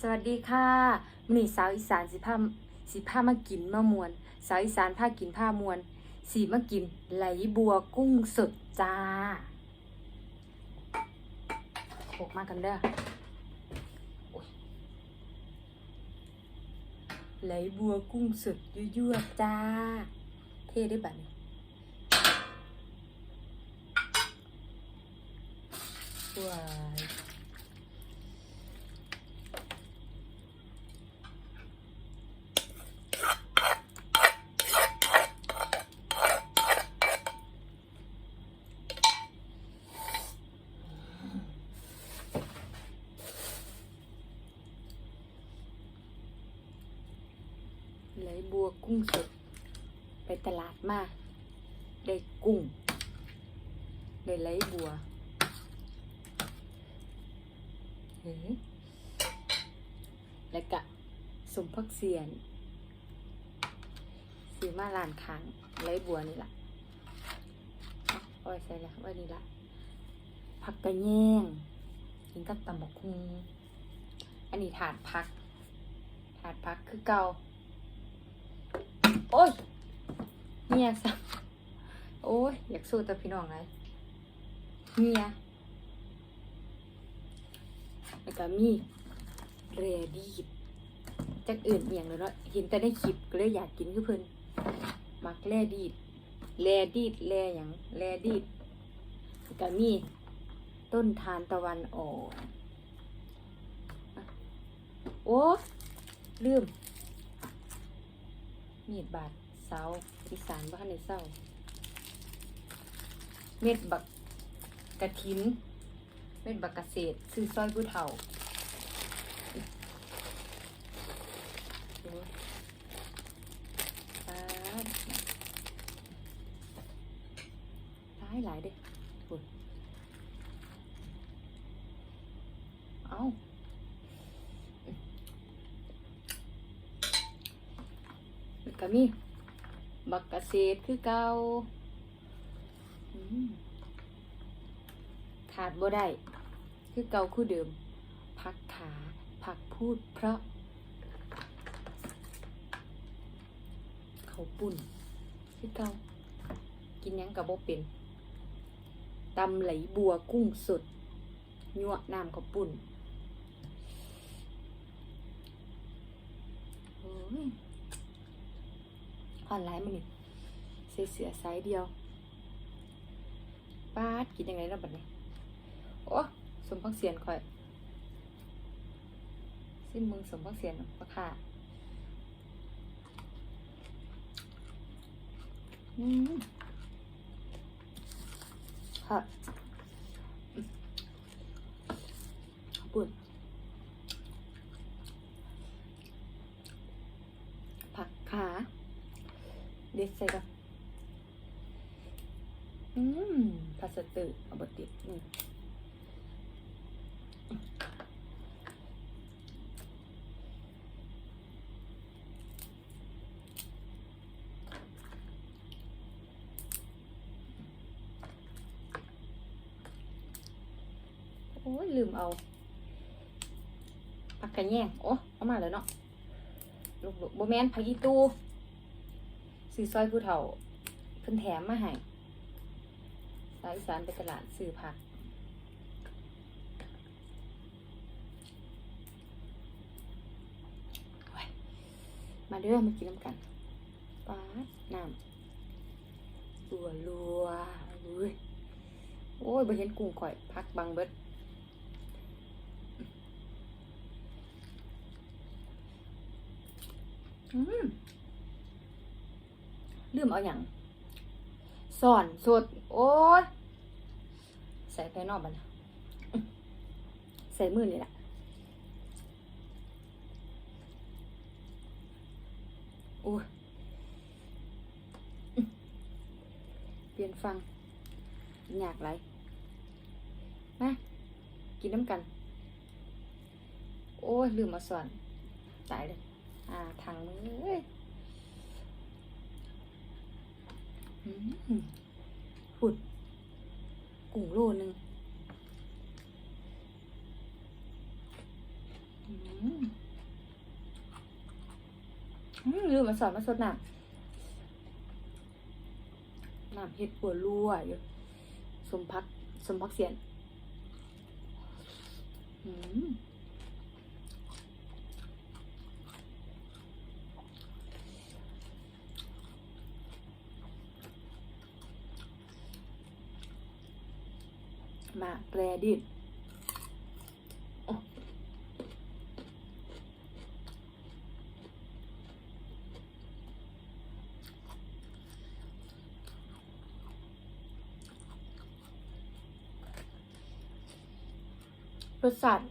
สวัสดีค่ะมีสาวอีสานสิพาสิพามากินมะมวน สาวอีสานพากินผ้ามวน สีมากินไหลบัวกุ้งสดจ้าโขกมากันเด้อไหลบัวกุ้งสดยั่วๆจ้า เท่ได้บัดนี้ว้าย ไหลบัว กุ้งสด ไปตลาดมาได้กุ้ง ได้ไหลบัวเฮ้ยแล้วก็สมพักเสียนสีมาลานค้างไหลบัวนี่ล่ะเอาเอาไว้ใส่ละไว้นี่ละผักกระแยงกินกับตำบักคุงอันนี้ถาดพัก ถาดพักคือเก่า โอ้ยเมียสักโอ้ย อยากสู้แต่พี่น้องไงเมียแล้วก็มีเรดีดจากอื่นเอียงเลยเนาะเห็นแต่ในคลิปก็เลยอยากกินคือเพิ่นมักแรดีดแรดีดแรหยังแรดีดแล้วก็มีต้นทานตะวันออกโอ้ลืม มีดบาดเสาอีสานบ้านในเศร้า เม็ดบักกระถิน เม็ดบักกระเศษซื้อซอยผู้เฒ่าโอ้ยตายหลายหลายเด้โอ้ยเอาแล้วก็ มีบักกะเศษคือเก่าขาดบ่ได้ คือเก่าคือเดิมพักขา ผักพูดเพราะ เขาปุ่น คือเก่ากินยังกับบ่เป็นตำไหลบัวกุ้งสดยั่วน้ำข้าวปุ่นโอ้ย ออนไลน์มันนี่เสื้อเสือไซส์เดียวป้าดกินยังไงแล้วบัดนี้ โอ้สมพักเสียนคอย สิ้นมึงสมพักเสียนปะค่ะอืมค่ะอืมขอบคุณผักขา เด็ดใส่กันอืมพาสติเอาบดติดนี่ โอ้ยลืมเอาผักกระแยงโอ้เอามาแล้วเนาะลูกโบแมนผักอีตูซื้อซอยผู้เฒ่าเพิ่นแถมมาให้สายอีสานไปตลาดซื้อผักมาเด้อมากินน้ำกันป๊าดน้ำรัวรัวๆอุ้ยโอ้ยบ่เห็นกุ้งข่อย พักบังเบิดอืม ลืมเอาอย่างสอนสด โอ้ย ใส่ภายนอกมันใส่มือนี่แหละโอ้ยอื้เปลี่ยนฟังอยากไรมากินน้ำกัน โอ้ย ลืมมาสอนตายเลย อ่าถังมือหุ่นกุ่งโลนึงอืมอืมมาสอนมาสดหนักหนักเห็ดปัวรั่วอยู่สมพักสมพักเสียน อืม มาแกรดิบรสชาติ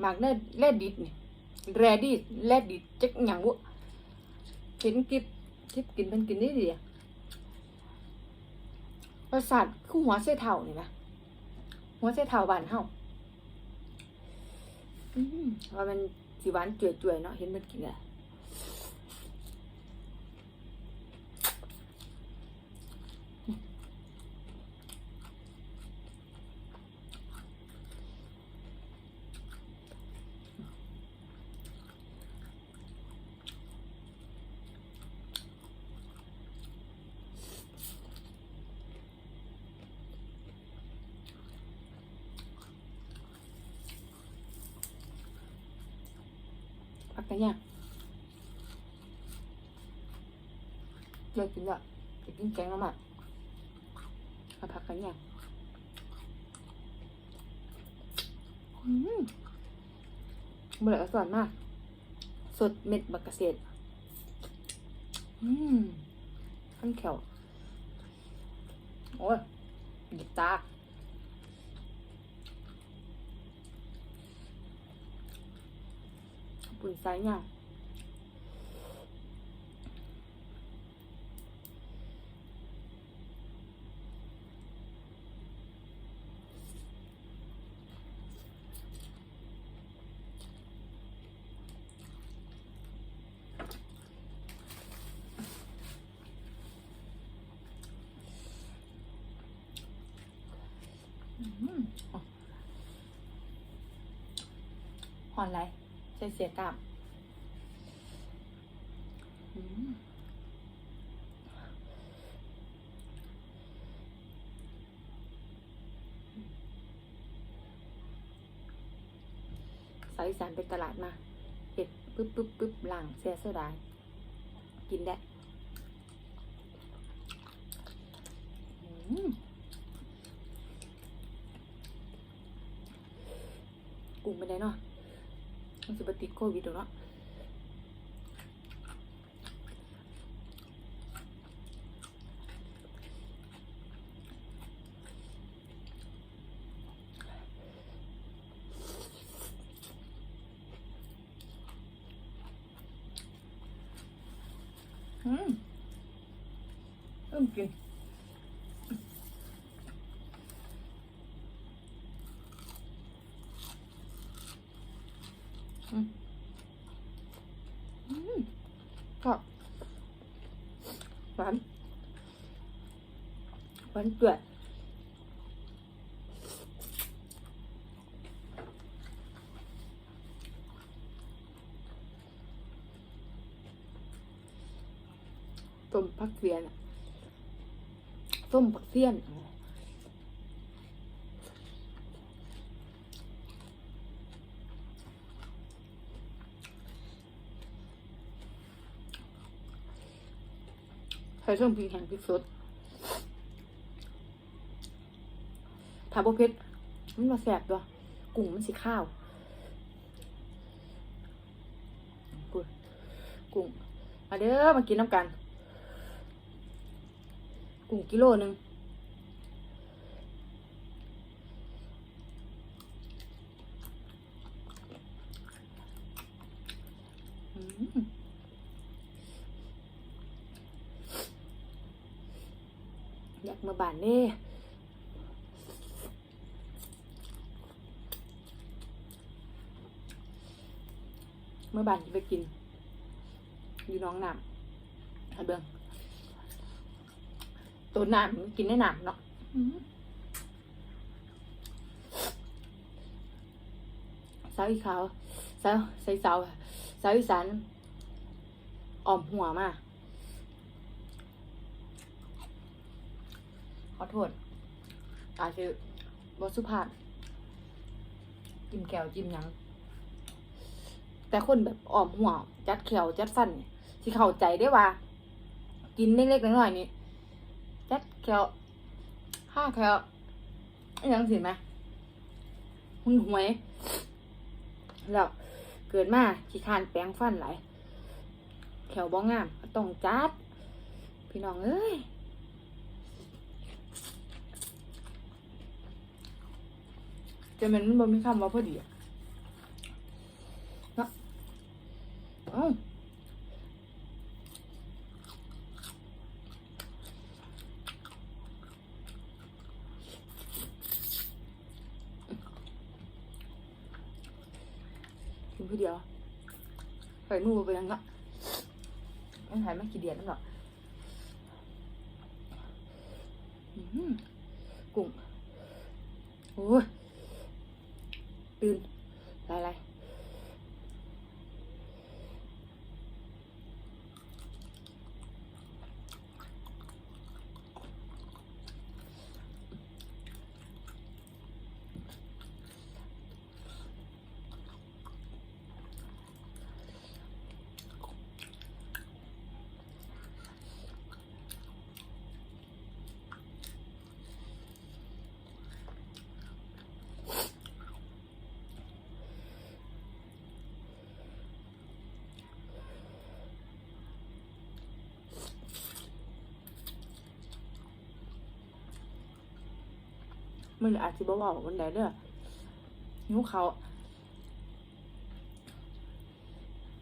หมากแร่แร่ดิบนี่แร่ดิบแร่ดิบจักหยังวะเห็นกิบกิบกินเป็นกินได้ดีอะ รสาติคือหัวเส้เท่านี่นะหัวเส้เท่าบ้านเฮาอืมว่ามันสีหวานจุ๋ยๆเนาะเห็นมันกินอะ พักกันยังเลิกกินละจะกินแกงแล้วมั้ยมาพักกันยังอืมเมื่อไหร่ก็สอนมาก สดเม็ดบักเกษตรอืมขั้นแขวโอ้ยหยิบตา ปุ่นไซส์ เนี่ยอื้อหืออ๋อหอนไรใส่เสียกลับอืมสาวอีสานไปตลาดมาเห็ดปึ๊บปึ๊บปึ๊บหลังเสียโซดา กินได้อืมกุ้งไปไหนเนาะ มันจะไปติดโควิดหรอกเนาะ อืมเริ่มกินอืมอืมก็หวานห วานเกลือต้มผักเสียนอะส้มผักเสียนใส่ส้มพริกแห้งพริกสดถ้าบ่เผ็ดมันมาแสบตัวกุ้งมันสิข้าว กุ้งกุ้งมาเด้อมากินน้ำกัน กุ้งกิโลหนึ่งอืมอยากมาบ้านเด้ เมื่อบานจะไปกิน อยู่น้องน้ำเอาเบืองตัวน้ำมันกินได้น้ำเนาะสาวอีขาวสาวใส่สาวสาวอีสานออมหัวมาขอโทษอาจจะบอสุภาพจิ้มแก้วจิ้มยัง แต่คนแบบออมหัวจัดแขวจัดฟันนี่ที่เข้าใจได้ว่า กินเล็กๆน้อยๆนี่จัดแขวห้าแขวอหยังสิไหมหุ่นหวยแล้วเกิดมาขี้คานแปรงฟันไหลแขวบ้องงามต้องจัด พี่น้องเอ้ยจะมันมันบ่มีคำว่าพอดีอะเนาะเอ้า กินผู้เดียวใส่มือไปยังละมันหายมากี่เดือนแล้วหรอหือกุ้งโอ้ย ตื่นไรไร มันอาจจะบอกวันใดเด้อนิ้วเขา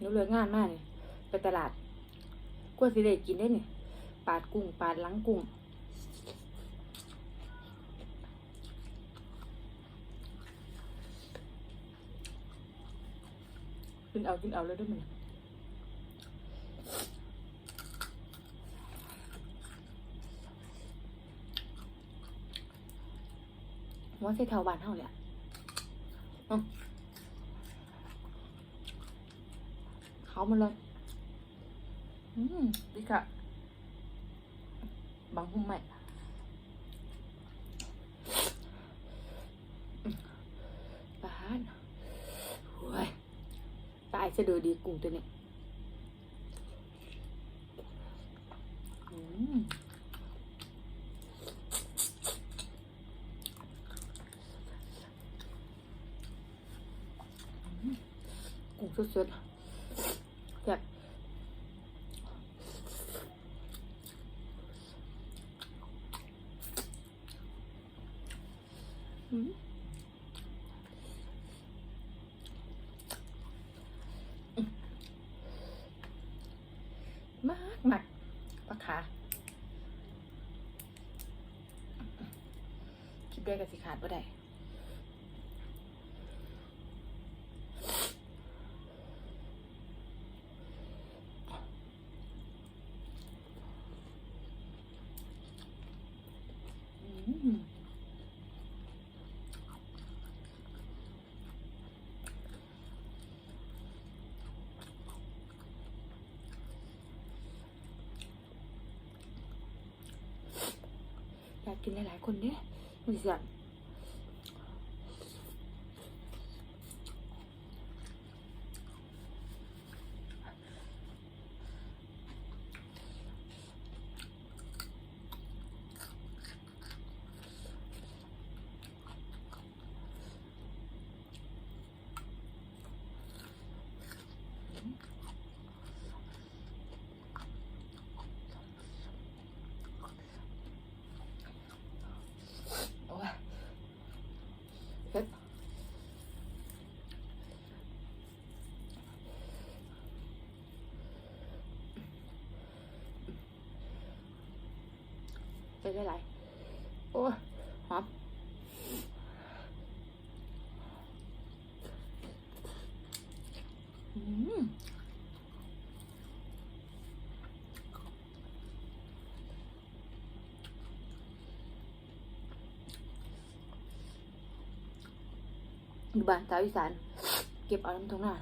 นิ้วเลืองานมากนี่ไปตลาดกลัวสิได้กินได้นี่ปาดกุ้งปาดหลังกุ้งกินเอากินเอาเลยด้วยมัน ว่าใส่แถวบ้านเท่าเลยอะเอาเขามาเลย อืมดีค่ะบางหุ่มใหม่บ้านโอ้ยตายจะดูดีกุ้งตัวนี้ อืม กุ้ง สดๆแบบอืมมากมากปลาขาคิดได้กับสิขาดบ่ได้ อืมอยา กกินหลายๆคนเนี่ยมันสิสั่นโอ้ยเฮ็ด ไปได้หลายโอ้หอมอืมดูบ้านสาวอีสานเก็บเอาน้ำตรงหน้า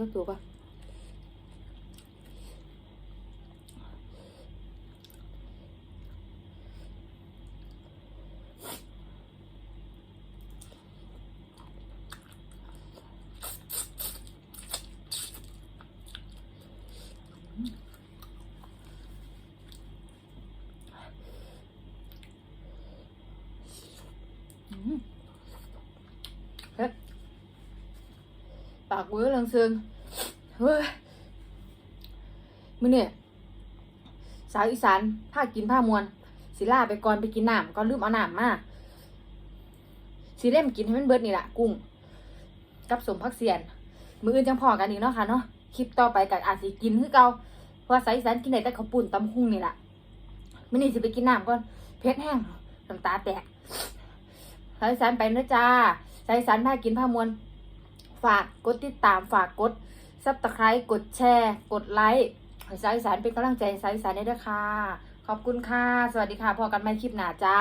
กุ้งอีกสักตัวปะอืมเฮ้ยปาก เวอร์ลังซึงเฮ้ยมื้อเนี่ยสาวอีสานผ้ากินผ้ามวนสิล่าไปก่อนไปกินน้ำก่อนลืมเอาน้ำมาสิเล่มกินให้มันเบิดนี่แหละกุ้ง กับสมพักเสียน มืออื่นจังพอกันอีกเนาะค่ะเนาะคลิปต่อไปกับอาจสิกินคือเก่าเพราะว่าสายอีสานกินได้แต่ข้าวปุ่นตำหุ่งนี่แหละมื้อนี้สิไปกินน้ำก่อนเผ็ดแห้งน้ำตาแตกสายอีสานไปนะจ้าสายอีสานผ้ากินผ้ามวน ฝากกดติดตามฝากกดซับสไคร้กดแชร์ กดไลค์สายอีสานเป็นกำลังใจสายอีสานได้ด้วยค่ะ ขอบคุณค่ะ สวัสดีค่ะพอกันไม่คลิปหน้าจ้า